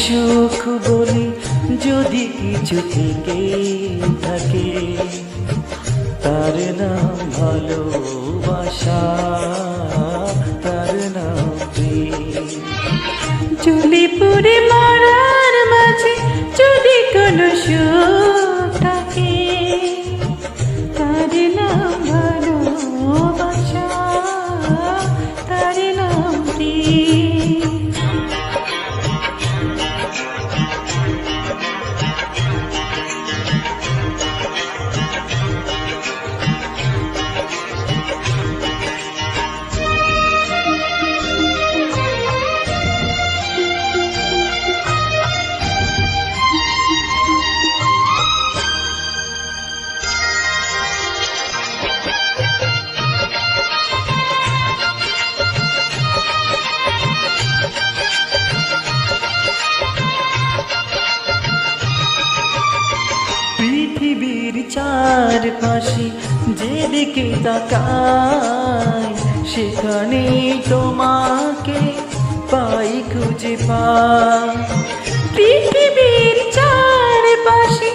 সুখ বলে যদি কিছু থেকে থাকে তার নাম ভালোবাসা তার নাম চুলি পুরে মরার চারপাশে যেদিকে তাকাই সেখানে তোমাকে পাই খুঁজে পাই। পৃথিবীর চারপাশে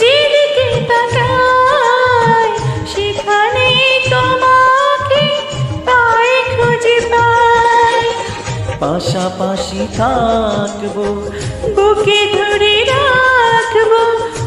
যেদিকে তাকাই সেখানে তোমাকে পাই খুঁজে পাই। পাশাপাশি থাকব, বুকে ধরে রাখব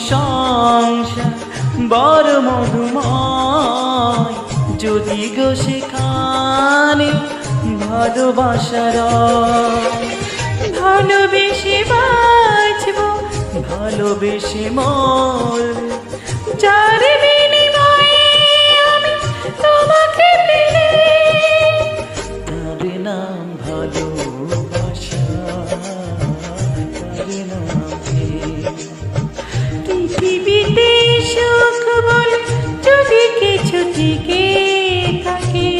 সংসার বড় মধুময়। যদি গো সেখানে ভালোবাসার ভালোবেসে বাঁচব ভালোবেসে মর যার দিকে থাকে।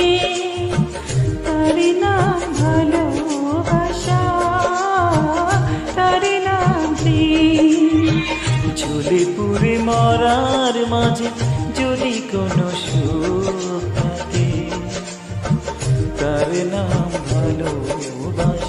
তার নাম ভালোবাসা তার নাম ঝুলে পুরে মরার মাঝে যদি কোনো সুখ থাকে, তার নাম ভালোবাসা